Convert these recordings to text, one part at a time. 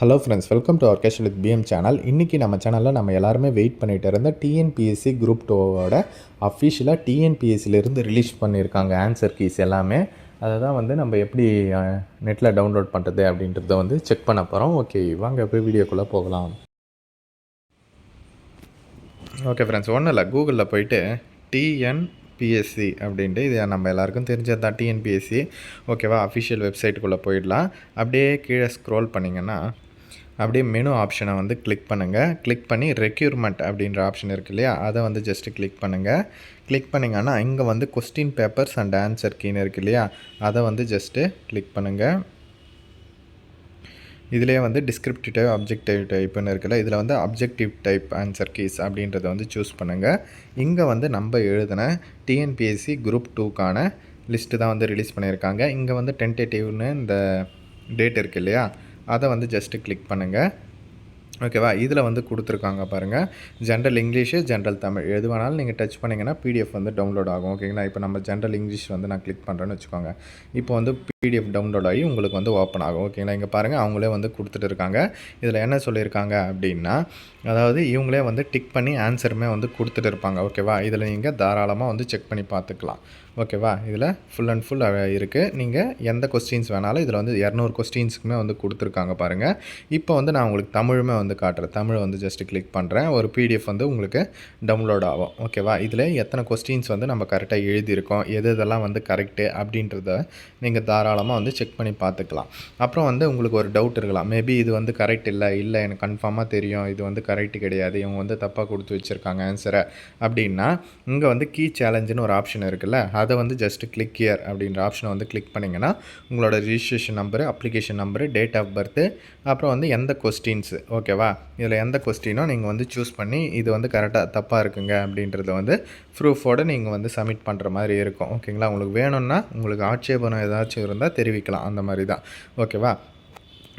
Hello friends welcome to our with PM channel இன்றைக்கி நம்ம சேனலில் நம்ம எல்லாருமே வெயிட் பண்ணிகிட்டு இருந்த டிஎன்பிஎஸ்சி குரூப் டூவோட அஃபிஷியலாக டிஎன்பிஎஸ்சிலேருந்து ரிலீஸ் பண்ணியிருக்காங்க ஆன்சர் கீஸ் எல்லாமே. அதை தான் வந்து நம்ம எப்படி நெட்டில் டவுன்லோட் பண்ணுறது அப்படின்றத வந்து செக் பண்ண போகிறோம் ஓகே வாங்க போய் வீடியோக்குள்ளே போகலாம். ஓகே ஃப்ரெண்ட்ஸ் ஒன்றும் இல்லை கூகுளில் போயிட்டு டிஎன்பிஎஸ்சி அப்படின்ட்டு இது நம்ம எல்லாருக்கும் தெரிஞ்சது தான் டிஎன்பிஎஸ்சி ஓகேவா அஃபிஷியல் வெப்சைட்டுக்குள்ளே போயிடலாம். அப்படியே கீழே ஸ்க்ரோல் பண்ணிங்கன்னா அப்படியே மெனு ஆப்ஷனை வந்து கிளிக் பண்ணுங்கள் கிளிக் பண்ணி ரெக்யூர்மெண்ட் அப்படின்ற ஆப்ஷன் இருக்கு இல்லையா? அதை வந்து ஜஸ்ட்டு கிளிக் பண்ணுங்கள் கிளிக் பண்ணிங்கன்னா இங்கே வந்து கொஸ்டின் பேப்பர்ஸ் அண்ட் ஆன்சர் கீன்னு இருக்கு இல்லையா? அதை வந்து ஜஸ்ட்டு கிளிக் பண்ணுங்கள் இதிலே வந்து டிஸ்கிரிப்டிவ் டைப் அப்ஜெக்டிவ் டைப்புன்னு இருக்குல்ல இதில் வந்து அப்ஜெக்டிவ் டைப் ஆன்சர் கீஸ் அப்படின்றத வந்து சூஸ் பண்ணுங்கள் இங்கே வந்து நம்ம எழுதின டிஎன்பிஎஸ்சி குரூப் டூக்கான லிஸ்ட்டு தான் வந்து ரிலீஸ் பண்ணியிருக்காங்க. இங்கே வந்து டென்டேட்டிவ்னு இந்த டேட் இருக்குது இல்லையா? அதை வந்து ஜஸ்ட்டு கிளிக் பண்ணுங்கள் ஓகேவா? இதில் வந்து கொடுத்துருக்காங்க பாருங்கள் ஜென்ரல் இங்கிலீஷு ஜென்ரல் தமிழ் எது வேணாலும் நீங்கள் டச் பண்ணிங்கன்னா பிடிஎஃப் வந்து டவுன்லோட் ஆகும். ஓகேங்களா இப்போ நம்ம ஜென்ரல் இங்கிலீஷ் வந்து நான் கிளிக் பண்ணுறேன்னு வச்சுக்கோங்க. இப்போ வந்து பிடிஎஃப் டவுன்லோட் ஆகி உங்களுக்கு வந்து ஓப்பன் ஆகும். ஓகேங்களா இங்கே பாருங்கள் அவங்களே வந்து கொடுத்துட்டு இருக்காங்க. இதில் என்ன சொல்லியிருக்காங்க அப்படின்னா அதாவது இவங்களே வந்து டிக் பண்ணி ஆன்சருமே வந்து கொடுத்துட்டு இருப்பாங்க. ஓகேவா? இதில் நீங்கள் தாராளமாக வந்து செக் பண்ணி பார்த்துக்கலாம். ஓகேவா? இதில் ஃபுல் அண்ட் ஃபுல் இருக்குது நீங்கள் எந்த கொஸ்டின்ஸ் வேணாலும் இதில் வந்து இரநூறு கொஸ்டின்ஸுக்குமே வந்து கொடுத்துருக்காங்க பாருங்கள் இப்போ வந்து நான் உங்களுக்கு தமிழுமே வந்து காட்டுறேன் தமிழ் வந்து ஜஸ்ட்டு கிளிக் பண்ணுறேன் ஒரு பிடிஎஃப் வந்து உங்களுக்கு டவுன்லோட் ஆகும். ஓகேவா இதில் எத்தனை கொஸ்டின்ஸ் வந்து நம்ம கரெக்டாக எழுதியிருக்கோம்? எது இதெல்லாம் வந்து கரெக்டு அப்படின்றத நீங்கள் தாராளமாக வந்து செக் பண்ணி பார்த்துக்கலாம். அப்புறம் வந்து உங்களுக்கு ஒரு டவுட் இருக்கலாம். மேபி இது வந்து கரெக்ட் இல்லை. இல்லை எனக்கு கன்ஃபார்மாக தெரியும். இது வந்து கரெக்ட் கிடையாது. இவங்க வந்து தப்பாக கொடுத்து வச்சுருக்காங்க ஆன்சரை அப்படின்னா இங்கே வந்து கீ சேலஞ்சுன்னு ஒரு ஆப்ஷன் இருக்குல்ல? அதை வந்து ஜஸ்ட் கிளிக் இயர் அப்படின்ற ஆப்ஷனை வந்து கிளிக் பண்ணிங்கன்னா உங்களோட registration number application number date of birth அப்புறம் வந்து எந்த கொஸ்டின்ஸு ஓகே ஓகேவா? இதில் எந்த கொஸ்டினோ நீங்கள் வந்து சூஸ் பண்ணி இது வந்து கரெக்டாக தப்பாக இருக்குங்க அப்படின்றத வந்து ப்ரூஃபோடு நீங்கள் வந்து சப்மிட் பண்ணுற மாதிரி இருக்கும். ஓகேங்களா? உங்களுக்கு வேணும்னா உங்களுக்கு ஆட்சேபனம் ஏதாச்சும் இருந்தால் தெரிவிக்கலாம். அந்த மாதிரி தான். ஓகேவா?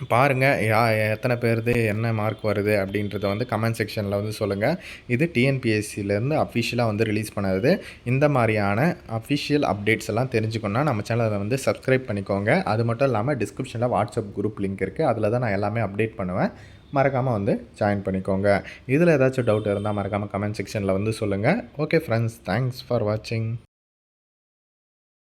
பாருங்கள் யா எத்தனை பேருது என்ன மார்க் வருது அப்படின்றத வந்து கமெண்ட் செக்ஷனில் வந்து சொல்லுங்கள் இது டிஎன்பிஎஸ்சிலேருந்து அஃபிஷியலாக வந்து ரிலீஸ் பண்ணது. இந்த மாதிரியான அஃபிஷியல் அப்டேட்ஸ் எல்லாம் தெரிஞ்சுக்கணும்னா நம்ம சேனலை வந்து சப்ஸ்கிரைப் பண்ணிக்கோங்க. அது மட்டும் இல்லாமல் டிஸ்கிரிப்ஷனில் வாட்ஸ்அப் குரூப் லிங்க் இருக்குது அதில் தான் நான் எல்லாமே அப்டேட் பண்ணுவேன். மறக்காமல் வந்து ஜாயின் பண்ணிக்கோங்க. இதில் ஏதாச்சும் டவுட் இருந்தால் மறக்காமல் கமெண்ட் செக்ஷனில் வந்து சொல்லுங்கள் ஓகே ஃப்ரெண்ட்ஸ் தேங்க்ஸ் ஃபார் வாட்சிங்